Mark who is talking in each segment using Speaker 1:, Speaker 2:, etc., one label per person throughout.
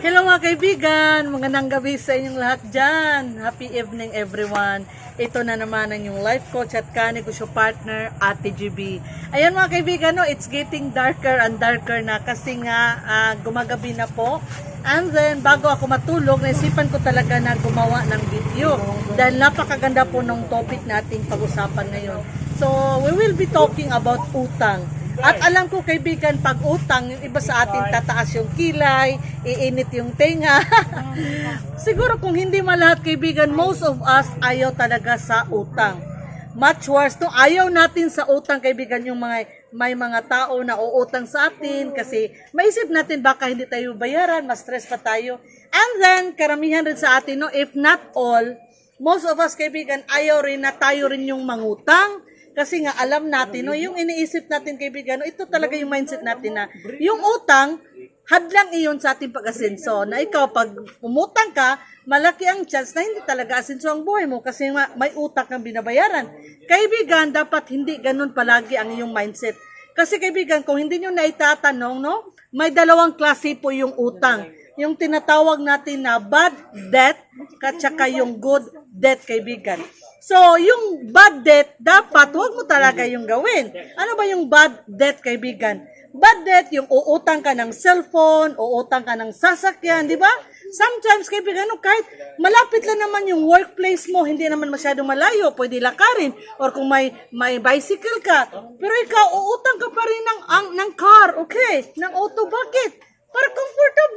Speaker 1: Hello mga kaibigan, magandang gabi sa inyong lahat dyan. Happy evening everyone. Ito na naman ang yung life coach at kanig ko partner, Ate GB. Ayan mga kaibigan, no, it's getting darker and darker na kasi nga ah, gumagabi na po. And then, bago ako matulog, naisipan ko talaga na gumawa ng video. Dahil napakaganda po ng topic nating pag-usapan ngayon. So, we will be talking about utang. At alam ko kaibigan, pag utang, yung iba sa atin tataas yung kilay, iinit yung tenga. Siguro kung hindi malahat kaibigan, most of us ayaw talaga sa utang. Much worse, no? ayaw natin sa utang kaibigan yung mga may mga tao na uutang sa atin kasi maisip natin baka hindi tayo bayaran, mas stress pa tayo. And then, karamihan rin sa atin, no? if not all, most of us kaibigan, ayaw rin na tayo rin yung mangutang. Kasi nga alam natin, no, yung iniisip natin kaibigan, no, ito talaga yung mindset natin na yung utang, hadlang iyon sa ating pag-asenso. Na ikaw, pag umutang ka, malaki ang chance na hindi talaga asenso ang buhay mo kasi may utang kang binabayaran. Kaibigan, dapat hindi ganun palagi ang iyong mindset. Kasi kaibigan, kung hindi nyo na itatanong, no, may dalawang klase po yung utang. Yung tinatawag natin na bad debt, at saka yung good debt, kaibigan. So, yung bad debt, dapat huwag mo talaga yung gawin. Ano ba yung bad debt, kaibigan? Bad debt, yung uutang ka ng cellphone, uutang ka ng sasakyan, di ba? Sometimes, kaibigan, no, kahit malapit lang naman yung workplace mo, hindi naman masyadong malayo, pwede lakarin, or kung may, may bicycle ka, pero ikaw, uutang ka pa rin ng, ang, ng car, okay? Ng auto, bakit?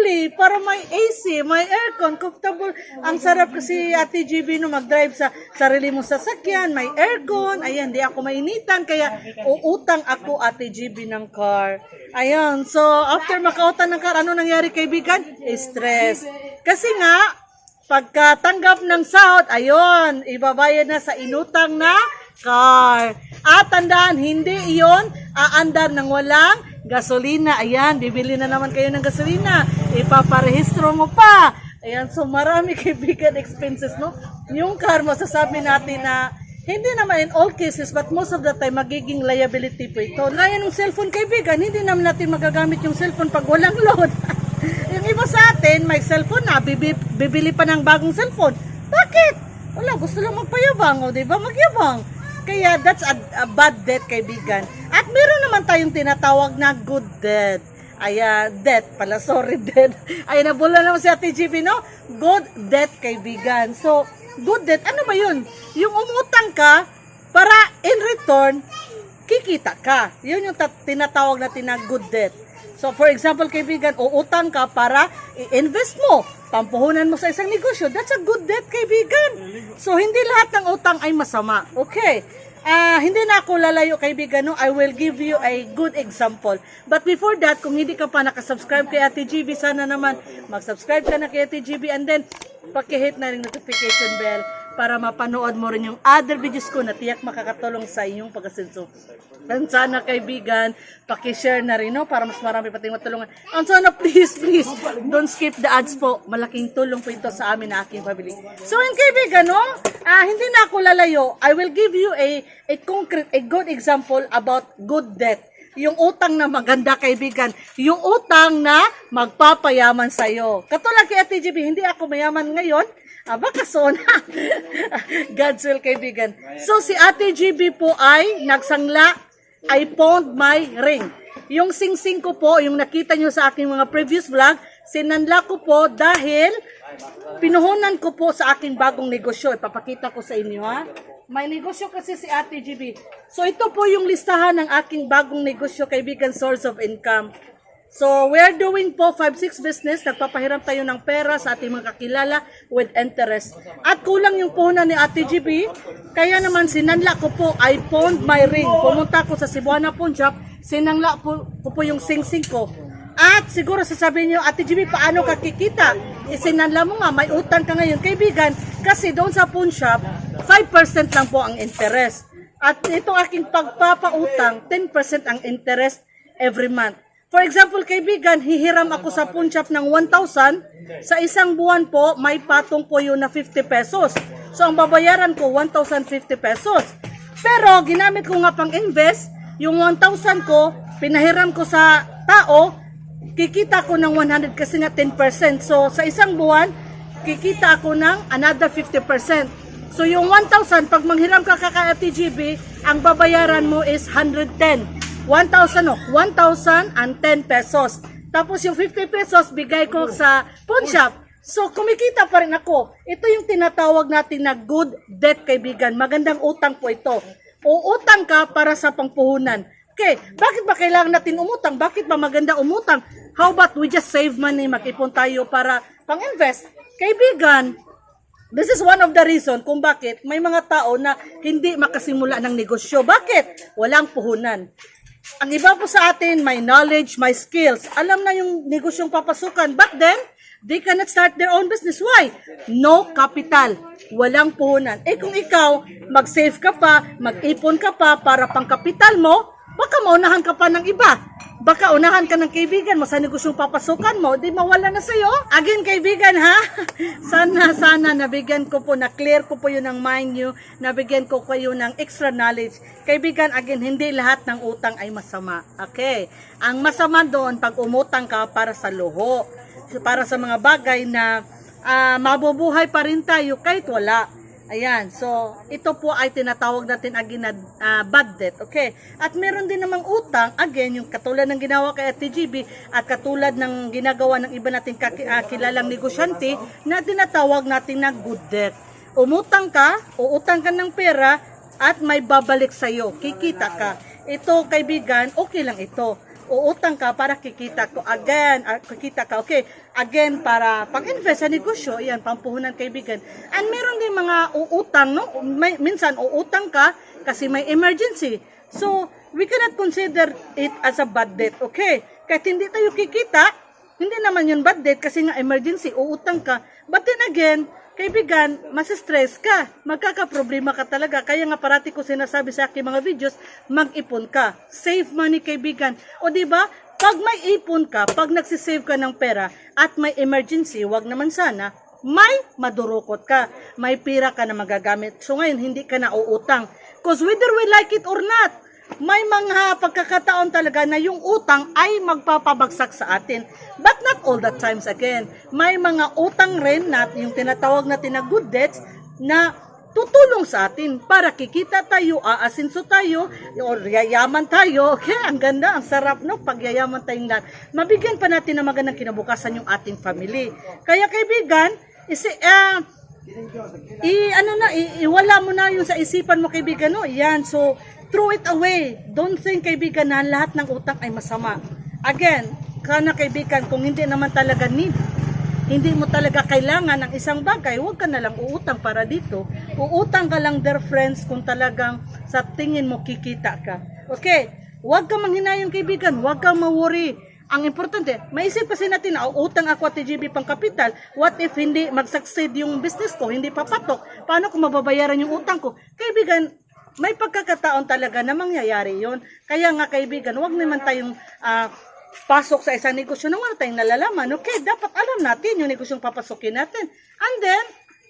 Speaker 1: Comfortably, para may AC, may aircon, comfortable. Ang sarap kasi Ate GB no mag-drive sa sarili mo sasakyan, may aircon. Ayan, di ako mainitan kaya uutang ako Ate GB ng car. Ayan, so after makautang ng car, ano nangyari kaibigan? Stress. Kasi nga, pagkatanggap ng sahod, ayun, ibabayad na sa inutang na car. At tandaan, hindi iyon aandar ng walang gasolina. Ayan, bibili na naman kayo ng gasolina. Ipaparehistro mo pa. Ayan, so marami kaibigan expenses, no? Yung car mo, sasabi natin na hindi naman in all cases, but most of the time, magiging liability po ito. Gaya ng cellphone, kaibigan, hindi naman natin magagamit yung cellphone pag walang load. yung iba sa atin, may cellphone na, bibi, bibili pa ng bagong cellphone. Bakit? Wala, gusto lang magpayabang, o di ba? Magyabang. Kaya that's a, a bad debt, kaibigan. At meron naman tayong tinatawag na good debt. Ayan, debt pala, sorry, debt. Ayan, nabula naman si Ate GB, no? Good debt, kaibigan. So, good debt, ano ba yun? Yung umutang ka, para in return, kikita ka. Yun yung ta- tinatawag natin na good debt. So, for example, kaibigan, uutang ka para i-invest mo. Pampuhunan mo sa isang negosyo. That's a good debt, kaibigan. So, hindi lahat ng utang ay masama. Okay. Ah, hindi na ako lalayo kaibigan, no? I will give you a good example. But before that, kung hindi ka pa nakasubscribe kay Ate GB, sana naman mag-subscribe ka na kay Ate GB and then pakihit na rin notification bell para mapanood mo rin yung other videos ko na tiyak makakatulong sa inyong pag-asenso. And sana kaibigan, pakishare na rin no para mas marami pating matulungan. And sana please, please, don't skip the ads po. Malaking tulong po ito sa amin na aking family. So in kaibigan, no, ah, hindi na ako lalayo. I will give you a, a concrete, a good example about good debt. Yung utang na maganda kaibigan. Yung utang na magpapayaman sa'yo. Katulad kay Ate GB, hindi ako mayaman ngayon. Ah, baka so na. God's will, kaibigan. So, si Ate GB po ay nagsangla, I pawned my ring. Yung sing-sing ko po, yung nakita nyo sa aking mga previous vlog, sinanla ko po dahil pinuhunan ko po sa aking bagong negosyo. Ipapakita ko sa inyo ha. May negosyo kasi si Ate GB. So ito po yung listahan ng aking bagong negosyo, kaibigan, source of income. So, we are doing po 5-6 business. Nagpapahiram tayo ng pera sa ating mga kakilala with interest. At kulang yung puhunan ni Ate GB. Kaya naman sinanla ko po, I pawned my ring. Pumunta ko sa Cebuana Pawn. Sinanla po, ko po yung sing-sing ko. At siguro sasabihin niyo, Ate GB, paano ka kikita? Isinanla mo nga, may utang ka ngayon. Kaibigan, kasi doon sa pawn shop, 5% lang po ang interest. At itong aking pagpapautang, 10% ang interest every month. For example, kaibigan, hihiram ako sa pawn shop ng 1,000. Sa isang buwan po, may patong po yun na 50 pesos. So, ang babayaran ko, 1,050 pesos. Pero, ginamit ko nga pang invest, yung 1,000 ko, pinahiram ko sa tao, kikita ako ng 100 kasi nga 10%. So, sa isang buwan, kikita ako ng another 50%. So, yung 1,000, pag manghiram ka ka kay FTGB, ang babayaran mo is 110. 1,000 no, 1,010 pesos. Tapos yung 50 pesos, bigay ko sa pawn shop. So, kumikita pa rin ako. Ito yung tinatawag natin na good debt, kaibigan. Magandang utang po ito. Uutang ka para sa pangpuhunan. Okay, bakit ba kailangan natin umutang? Bakit ba maganda umutang? How about we just save money, mag-ipon tayo para pang-invest? Kaibigan, This is one of the reason kung bakit may mga tao na hindi makasimula ng negosyo. Bakit? Walang puhunan. Ang iba po sa atin, may knowledge, may skills. Alam na yung negosyong papasukan. But then, they cannot start their own business. Why? No capital. Walang puhunan. Eh kung ikaw, mag-save ka pa, mag-ipon ka pa para pang kapital mo, baka maunahan ka pa ng iba. Baka unahan ka ng kaibigan mo sa negosyong papasukan mo, di mawala na sa'yo. Again, kaibigan ha, sana, sana nabigyan ko po, na-clear ko po yun ng mind nyo, nabigyan ko kayo ng extra knowledge. Kaibigan, again, hindi lahat ng utang ay masama. Okay? Ang masama doon, pag umutang ka para sa luho, para sa mga bagay na ah, mabubuhay pa rin tayo kahit wala. Ayan, so ito po ay tinatawag natin again na ah, bad debt, okay? At meron din namang utang, again, yung katulad ng ginawa kay TGB at katulad ng ginagawa ng iba nating kaki- ah, kilalang negosyante na tinatawag natin na good debt. Umutang ka, uutang ka ng pera at may babalik sa'yo, kikita ka. Ito, kaibigan, okay lang ito uutang ka para kikita ko again, ah, kikita ka, okay, again para pag-invest sa negosyo, yan, pampuhunan kaibigan. And meron din mga uutang, no? May, minsan uutang ka kasi may emergency. So, we cannot consider it as a bad debt, okay? Kahit hindi tayo kikita, hindi naman yun bad debt kasi nga emergency, uutang ka. But then again, kaibigan, mas-stress ka. Magkakaproblema ka talaga. Kaya nga parati ko sinasabi sa aking mga videos, mag-ipon ka. Save money, kaibigan. O ba? Pag may ipon ka, pag nagsisave ka ng pera at may emergency, wag naman sana, may madurukot ka. May pira ka na magagamit. So ngayon, hindi ka na uutang. Because whether we like it or not, may mga pagkakataon talaga na yung utang ay magpapabagsak sa atin. But not all the times again. May mga utang rin na yung tinatawag natin na good debts na tutulong sa atin para kikita tayo, aasinso tayo, o yayaman tayo. Okay, ang ganda, ang sarap no, pag yayaman tayong lahat. Mabigyan pa natin ng magandang kinabukasan yung ating family. Kaya kaibigan, isi, ah, i ano na iwala mo na yung sa isipan mo kaibigan no yan so throw it away don't think kaibigan na lahat ng utang ay masama again kana kaibigan kung hindi naman talaga need hindi mo talaga kailangan ng isang bagay, huwag ka na lang uutang para dito. Uutang ka lang, dear friends, kung talagang sa tingin mo kikita ka. Okay, huwag ka manghinayang kaibigan, huwag kang ma-worry. Ang importante, maisip kasi natin na utang ako at TGB pang kapital, what if hindi mag-succeed yung business ko, hindi papatok, paano ko mababayaran yung utang ko? Kaibigan, may pagkakataon talaga na mangyayari yon. Kaya nga kaibigan, huwag naman tayong ah, pasok sa isang negosyo na wala tayong nalalaman. Okay, dapat alam natin yung negosyong papasukin natin. And then,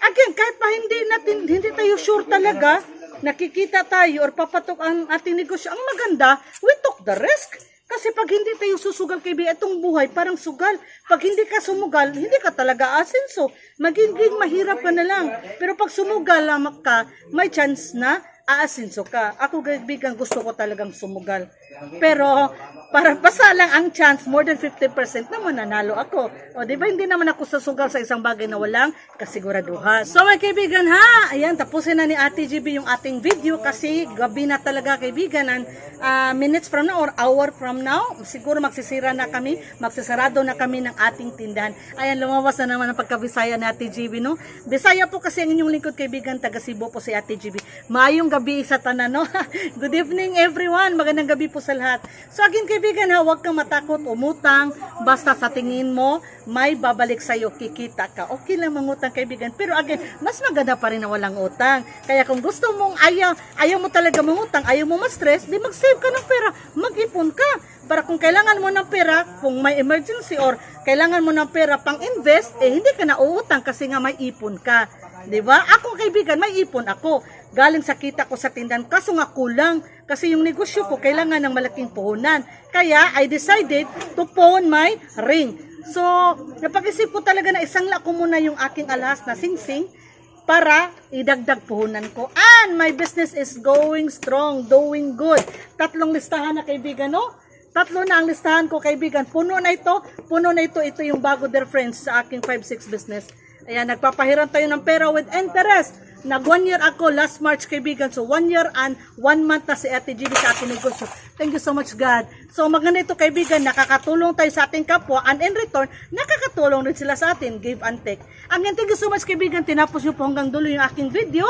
Speaker 1: again, kahit pa hindi natin, hindi tayo sure talaga, nakikita tayo or papatok ang ating negosyo, ang maganda, we took the risk. Kasi pag hindi tayo susugal kay itong buhay, parang sugal. Pag hindi ka sumugal, hindi ka talaga asenso. Magiging mahirap ka na lang. Pero pag sumugal lamang ka, may chance na aasinso ka. Ako kaibigan, gusto ko talagang sumugal. Pero para basta lang ang chance, more than 50% na mananalo ako. O di ba hindi naman ako sasugal sa isang bagay na walang kasiguraduhan. So mga kaibigan ha, ayan tapusin na ni Ate GB yung ating video kasi gabi na talaga kaibigan and ah, minutes from now or hour from now, siguro magsisira na kami, magsisarado na kami ng ating tindahan. Ayan lumabas na naman ang pagkabisaya ni Ate GB no. Bisaya po kasi ang inyong lingkod kaibigan, taga Cebu po si Ate GB. Mayong gabi sa tanan no. Good evening everyone. Magandang gabi po sa lahat. So again kaibigan ha, huwag kang matakot umutang basta sa tingin mo may babalik sa iyo kikita ka. Okay lang mangutang kaibigan. Pero again, mas maganda pa rin na walang utang. Kaya kung gusto mong ayaw, ayaw mo talaga mangutang, ayaw mo ma-stress, di mag-save ka ng pera, mag-ipon ka. Para kung kailangan mo ng pera, kung may emergency or kailangan mo ng pera pang invest, eh hindi ka na uutang kasi nga may ipon ka. 'Di ba? Ako kaibigan, may ipon ako. Galing sa kita ko sa tindahan, kaso nga kulang. Kasi yung negosyo ko kailangan ng malaking puhunan. Kaya I decided to pawn my ring. So, napag-isip ko talaga na isang ko muna yung aking alahas na singsing para idagdag puhunan ko. And my business is going strong, doing good. Tatlong listahan na kaibigan, no? Tatlo na ang listahan ko, kaibigan. Puno na ito, puno na ito. Ito yung bago, dear friends, sa aking 5-6 business. Ayan, nagpapahiram tayo ng pera with interest. Nag one year ako last March kaibigan. So one year and one month na si Ate Gini sa ating negosyo. Thank you so much God. So maganda ito kaibigan, nakakatulong tayo sa ating kapwa and in return, nakakatulong rin sila sa atin. Give and take. Again, thank you so much kaibigan. Tinapos nyo po hanggang dulo yung aking video.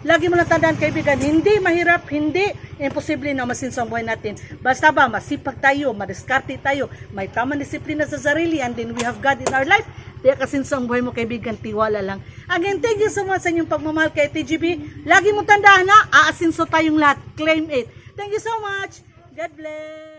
Speaker 1: Lagi mo lang tandaan kaibigan, hindi mahirap, hindi imposible na masinsa ang buhay natin. Basta ba, masipag tayo, madiskarte tayo, may tamang disiplina sa sarili, and then we have God in our life. Kaya kasinsa ang buhay mo kaibigan, tiwala lang. Again, thank you so much sa inyong pagmamahal kay TGB. Lagi mo tandaan na, aasinso tayong lahat. Claim it. Thank you so much. God bless.